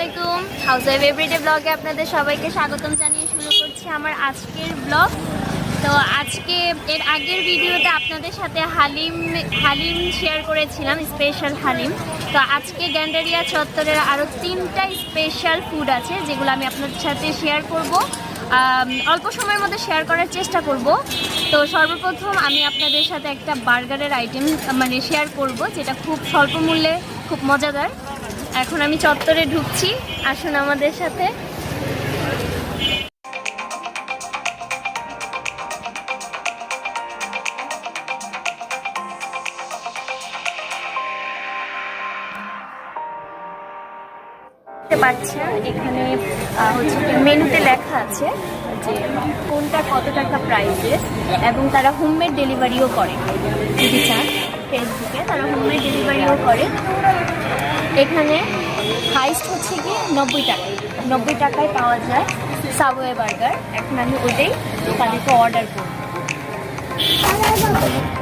House wife everyday ব্লগে আপনাদের সবাইকে স্বাগতম জানিয়ে শুরু করছি আমার আজকের ব্লগ তো আজকে, এর আগের ভিডিওতে আপনাদের সাথে হালিম হালিম শেয়ার করেছিলাম স্পেশাল হালিম। তো আজকে গ্যান্ডারিয়া চত্বরের আরও তিনটা স্পেশাল ফুড আছে, যেগুলো আমি আপনাদের সাথে শেয়ার করব। অল্প সময়ের মধ্যে শেয়ার করার চেষ্টা করব। তো সর্বপ্রথম আমি আপনাদের সাথে একটা বার্গারের আইটেম মানে শেয়ার করব, যেটা খুব স্বল্প মূল্যে, খুব মজাদার। এখন আমি চত্বরে ঢুকছি। আসুন আমাদের সাথে। পাচ্ছেন এখানে হচ্ছে মেনুতে লেখা আছে যে কোনটা কত টাকা প্রাইসের এবং তারা হোমমেড ডেলিভারিও করে। যদি চান ফেসবুকে তারা হোমমেড ডেলিভারিও করে। এখানে হাইস্ট হচ্ছে কি নব্বই টাকা। নব্বই টাকায় পাওয়া যায় সাবওয়ে বার্গার এখন আমি ওটাই তাদেরকে অর্ডার করব।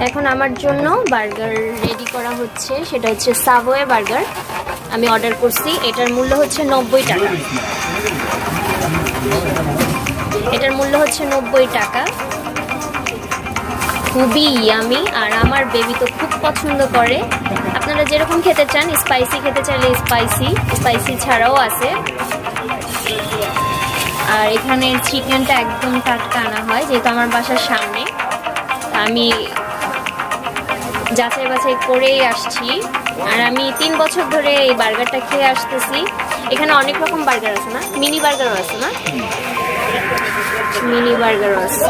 এখন আমার জন্য বার্গার রেডি করা হচ্ছে। সেটা হচ্ছে সাবওয়ে বার্গার আমি অর্ডার করছি। এটার মূল্য হচ্ছে নব্বই টাকা। এটার মূল্য হচ্ছে নব্বই টাকা। খুবই ইয়ামি আর আমার বেবি তো খুব পছন্দ করে। আপনারা যেরকম খেতে চান স্পাইসি খেতে চাইলে স্পাইসি স্পাইসি ছাড়াও আছে। আর এখানে চিকেনটা একদম টাটকা আনা হয়, যেহেতু আমার বাসার সামনে। আমি যাচাই বাছাই করেই আসছি। আর আমি তিন বছর ধরে এই বার্গারটা খেয়ে আসতেছি। এখানে অনেক রকম বার্গার আছে না? মিনি বার্গারও আছে না? মিনি বার্গারও আছে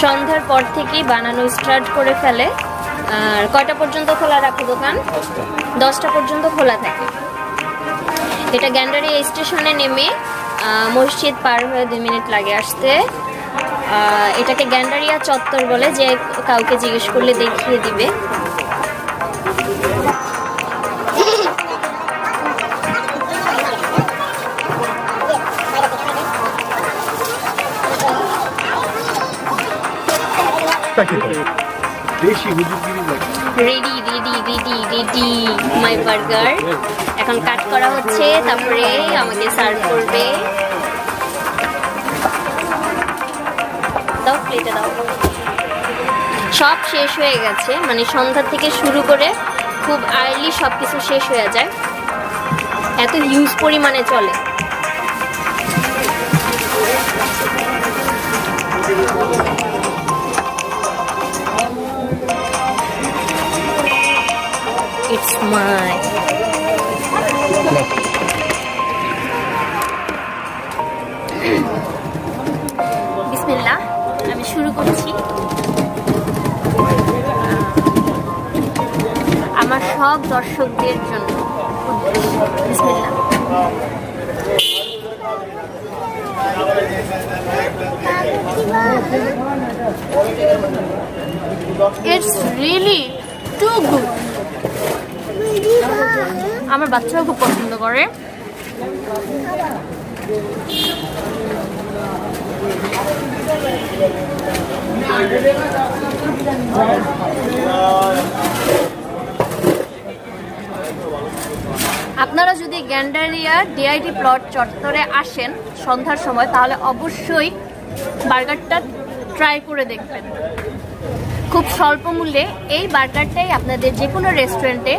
সন্ধ্যার পর থেকেই বানানো স্টার্ট করে ফেলে। আর কয়টা পর্যন্ত খোলা রাখো দোকান? দশটা পর্যন্ত খোলা থাকে। এটা গ্যান্ডারি স্টেশনে নেমে মসজিদ পার হয়ে দুই মিনিট লাগে আসতে। এটাকে গ্যান্ডারিয়া চত্বর বলে, যে কাউকে জিজ্ঞেস করলে দেখিয়ে দিবে। দেশি হুজুরগিরি ready ready ready ready my burger এখন কাট করা হচ্ছে, তারপরে আমাকে সার্ভ করবে। দাও প্লেটে দাও। সব শেষ হয়ে গেছে মানে সন্ধ্যা থেকে শুরু করে খুব আর্লি সব কিছু শেষ হয়ে যায়। এত হিউজ পরিমাণে চলে। ইটস মাই বিসমিল্লাহ, আমি শুরু করছি। আমার সব দর্শকদের জন্য বিসমিল্লাহ। ইটস রিয়েলি টু গুড আমার বাচ্চারা খুব পছন্দ করে। আপনারা যদি গ্যান্ডারিয়া ডিআইটি প্লট চত্বরে আসেন সন্ধ্যার সময়, তাহলে অবশ্যই বার্গারটা ট্রাই করে দেখবেন। খুব স্বল্প মূল্যে এই বার্গারটাই আপনাদের যে কোনো রেস্টুরেন্টে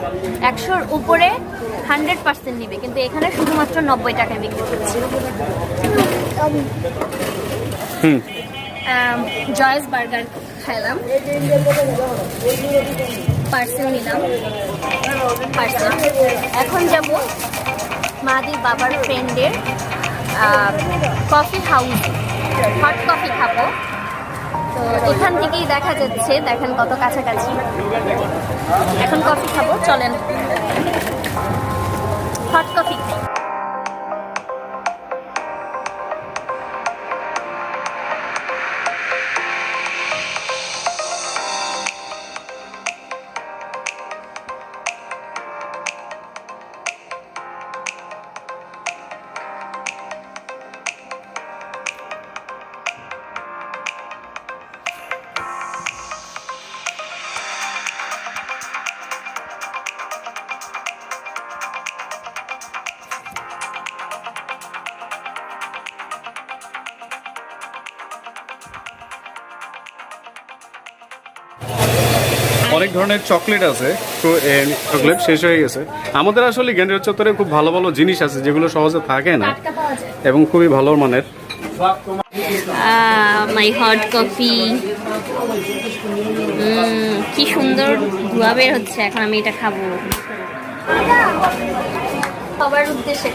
একশোর উপরে হান্ড্রেড পার্সেন্ট নিবে কিন্তু এখানে শুধুমাত্র নব্বই টাকায় বিক্রি করছে। জয়েস বার্গার খাইলাম। পার্সেল নিলাম। পার্সেল। এখন যাব মাদির বাবার ফ্রেন্ডের কফি হাউস। হট কফি খাব। তো এখান থেকেই দেখা যাচ্ছে দেখেন কত কাছাকাছি। এখন কফি খাব চলেন। হট কফি অনেক ধরনের চকলেট আছে। চকলেট শেষ হয়ে গেছে। আমাদের আসলে গ্যান্ডার চত্বরে খুব ভালো ভালো জিনিস আছে যেগুলো সহজে থাকে না এবং খুবই ভালো মানের। মাই হট কফি কি সুন্দর ধোয়া বের হচ্ছে এখন আমি এটা খাব। সবার উদ্দেশ্যে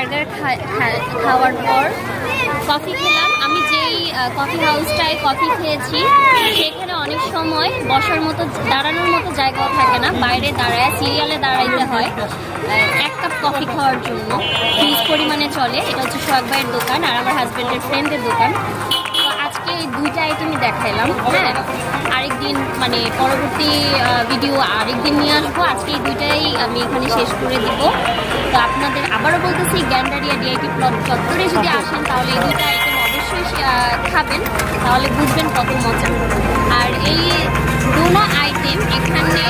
বার্গার খাওয়ার পর কফি খেলাম। আমি যেই কফি হাউসটায় কফি খেয়েছি, সেখানে অনেক সময় বসার মতো, দাঁড়ানোর মতো জায়গাও থাকে না। বাইরে দাঁড়ায় সিরিয়ালে দাঁড়াইতে হয়। এক কাপ কফি খাওয়ার জন্য। হিউজ পরিমাণে চলে। এটা হচ্ছে সোহাগ ভাইয়ের দোকান আর আমার হাজব্যান্ডের ফ্রেন্ডের দোকান। দুইটা আইটেমই দেখাইলাম হ্যাঁ? আরেকদিন মানে পরবর্তী ভিডিও আরেকদিন নিয়ে আসব। আজকে এই দুইটাই আমি এখানে শেষ করে দিব। তো আপনাদের আবারও বলতেছি গ্যান্ডারিয়া ডিআইটি প্লট চত্বরে যদি আসেন তাহলে এই দুইটা আইটেম অবশ্যই খাবেন। তাহলে বুঝবেন কত মজা। আর এই দুটো আইটেম এখানে